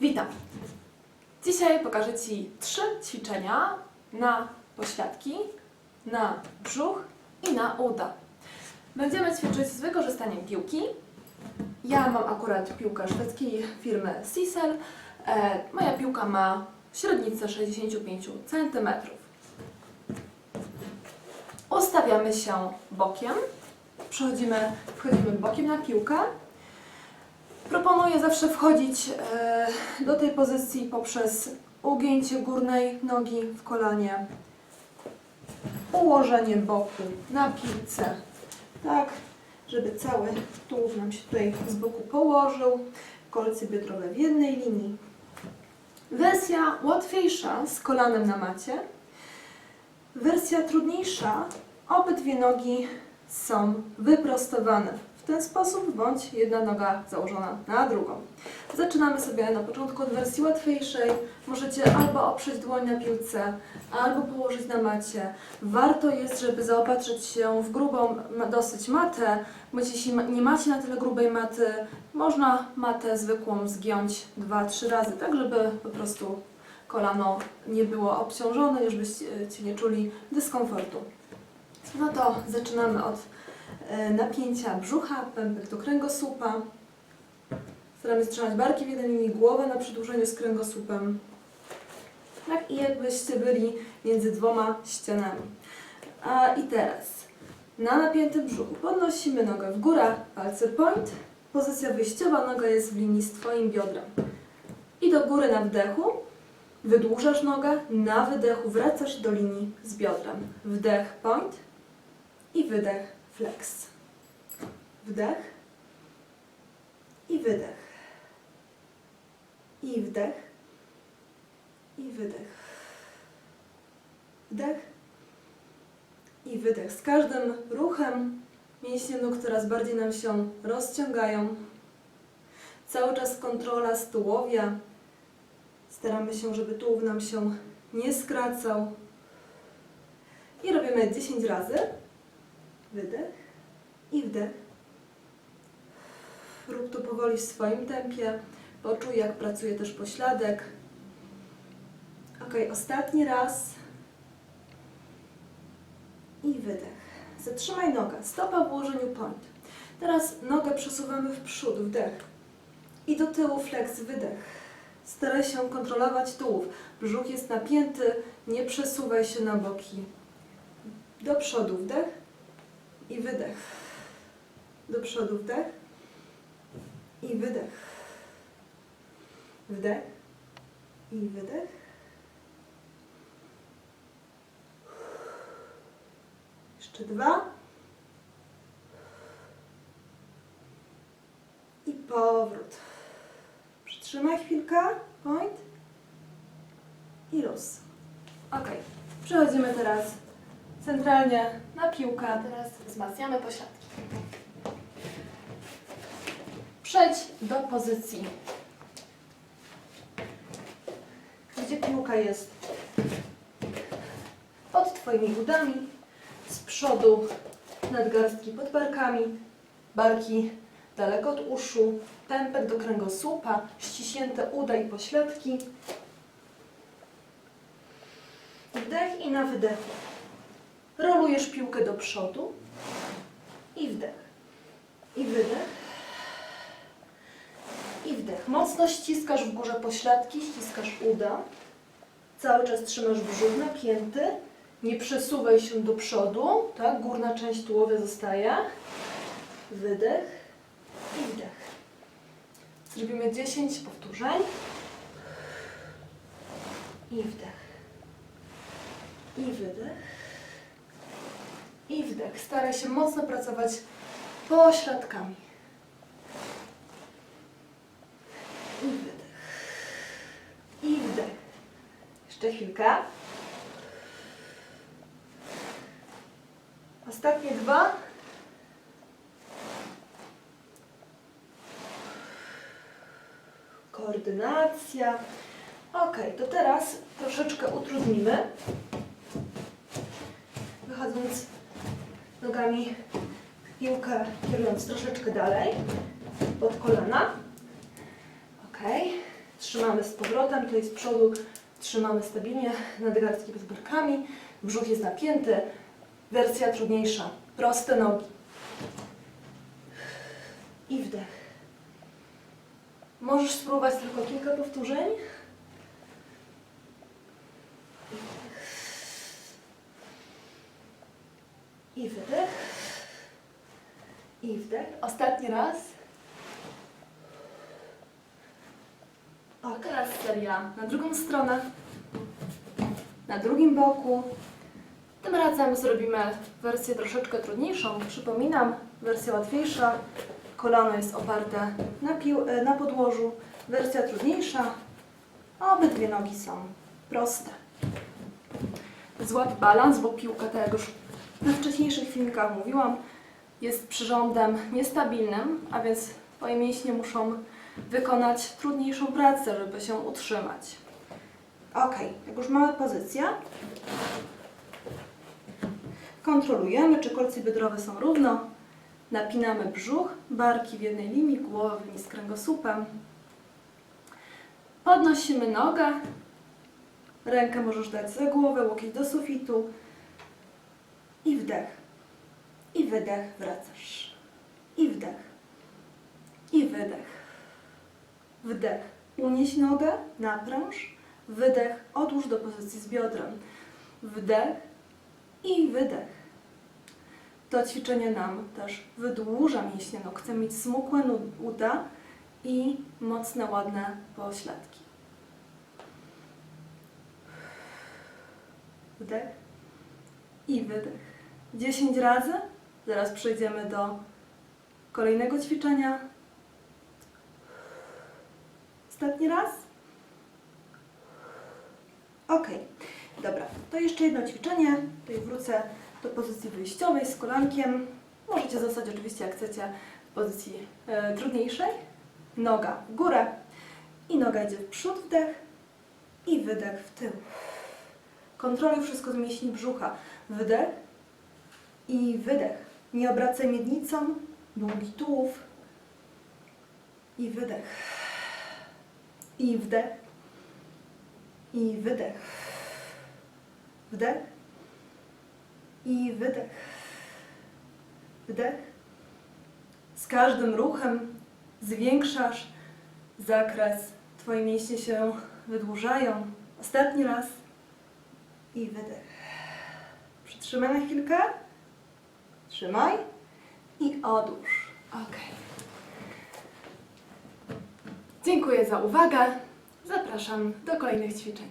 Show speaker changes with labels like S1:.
S1: Witam! Dzisiaj pokażę Ci trzy ćwiczenia na pośladki, na brzuch i na uda. Będziemy ćwiczyć z wykorzystaniem piłki. Ja mam akurat piłkę szwedzkiej firmy Sisel. E, moja piłka ma średnicę 65 cm. Ustawiamy się bokiem. Przechodzimy, wchodzimy bokiem na piłkę. Proponuję zawsze wchodzić e, do tej pozycji poprzez ugięcie górnej nogi w kolanie, ułożenie boku na piłce, tak, żeby cały tułów nam się tutaj z boku położył, kolce biodrowe w jednej linii. Wersja łatwiejsza z kolanem na macie. Wersja trudniejsza, obydwie nogi są wyprostowane ten sposób, bądź jedna noga założona na drugą. Zaczynamy sobie na początku od wersji łatwiejszej. Możecie albo oprzeć dłoń na piłce, albo położyć na macie. Warto jest, żeby zaopatrzyć się w grubą dosyć matę, bądź jeśli nie macie na tyle grubej maty, można matę zwykłą zgiąć 2-3 razy, tak żeby po prostu kolano nie było obciążone, już byście e, nie czuli dyskomfortu. No to zaczynamy od napięcia brzucha, pępek do kręgosłupa. Staramy się trzymać barki w jednej linii, głowę na przedłużeniu z kręgosłupem. Tak i jakbyście byli między dwoma ścianami. A i teraz na napiętym brzuchu podnosimy nogę w górę, palce point. Pozycja wyjściowa, noga jest w linii z Twoim biodrem. I do góry na wdechu. Wydłużasz nogę, na wydechu wracasz do linii z biodrem. Wdech point i wydech flex. Wdech i wydech. I wdech i wydech. Wdech i wydech. Z każdym ruchem mięśnie nóg coraz bardziej nam się rozciągają. Cały czas kontrola z tułowia. Staramy się, żeby tułów nam się nie skracał. I robimy 10 razy. Wydech i wdech. Rób to powoli w swoim tempie. Poczuj, jak pracuje też pośladek. Ok, ostatni raz. I wydech. Zatrzymaj nogę. Stopa w ułożeniu point. Teraz nogę przesuwamy w przód, wdech. I do tyłu flex, wydech. Staraj się kontrolować tułów. Brzuch jest napięty, nie przesuwaj się na boki. Do przodu wdech i wydech. Do przodu wdech i wydech. Wdech i wydech. Jeszcze dwa. I powrót. Przytrzymaj chwilkę. Point. I luz. Ok. Przechodzimy teraz centralnie na piłkę. Teraz wzmacniamy pośladki. Przejdź do pozycji, gdzie piłka jest pod Twoimi udami, z przodu nadgarstki pod barkami, barki daleko od uszu, pępek do kręgosłupa, ściśnięte uda i pośladki. Wdech i na wydechu. Rolujesz piłkę do przodu i wdech. I wydech. I wdech. Mocno ściskasz w górze pośladki, ściskasz uda. Cały czas trzymasz brzuch napięty. Nie przesuwaj się do przodu, tak? Górna część tułowia zostaje. Wydech i wdech. Zrobimy 10 powtórzeń. I wdech. I wydech. I wdech. Staraj się mocno pracować pośladkami. I wydech. I wdech. Jeszcze chwilkę. Ostatnie dwa. Koordynacja. Ok, to teraz troszeczkę utrudnimy. Wychodząc nogami piłkę, kierując troszeczkę dalej, pod kolana. Ok. Trzymamy z powrotem, tutaj z przodu trzymamy stabilnie nadgarstki bez barkami. Brzuch jest napięty. Wersja trudniejsza. Proste nogi. I wdech. Możesz spróbować tylko kilka powtórzeń. I wydech. I wdech. Ostatni raz. O, teraz seria na drugą stronę. Na drugim boku. Tym razem zrobimy wersję troszeczkę trudniejszą. Przypominam, wersja łatwiejsza. Kolano jest oparte na, e, na podłożu. Wersja trudniejsza. Obydwie nogi są proste. Złap balans, bo piłka, tak jak już we wcześniejszych filmikach mówiłam, jest przyrządem niestabilnym, a więc Twoje mięśnie muszą wykonać trudniejszą pracę, żeby się utrzymać. Ok, jak już mamy pozycję, kontrolujemy, czy kolce biodrowe są równo. Napinamy brzuch, barki w jednej linii, głowę w linii z kręgosłupem. Podnosimy nogę, rękę możesz dać za głowę, łokieć do sufitu i wdech. I wydech, wracasz. I wdech. I wydech. Wdech. Unieś nogę, napręż. Wydech. Odłóż do pozycji z biodrem. Wdech i wydech. To ćwiczenie nam też wydłuża mięśnie nóg. Chcemy mieć smukłe uda i mocne, ładne pośladki. Wdech i wydech. 10 razy. Zaraz przejdziemy do kolejnego ćwiczenia. Ostatni raz. Ok, dobra. To jeszcze jedno ćwiczenie. Tutaj wrócę do pozycji wyjściowej z kolankiem. Możecie zostać oczywiście, jak chcecie, w pozycji e, trudniejszej. Noga w górę i noga idzie w przód, wdech i wydech w tył. Kontroluj wszystko z mięśni brzucha. Wdech i wydech. Nie obracaj miednicą, długi tułów. I wydech. I wdech. I wydech. Wdech. I wydech. Wdech. Z każdym ruchem zwiększasz zakres. Twoje mięśnie się wydłużają. Ostatni raz. I wydech. Przytrzymaj na chwilkę. Trzymaj i odłóż. Ok. Dziękuję za uwagę. Zapraszam do kolejnych ćwiczeń.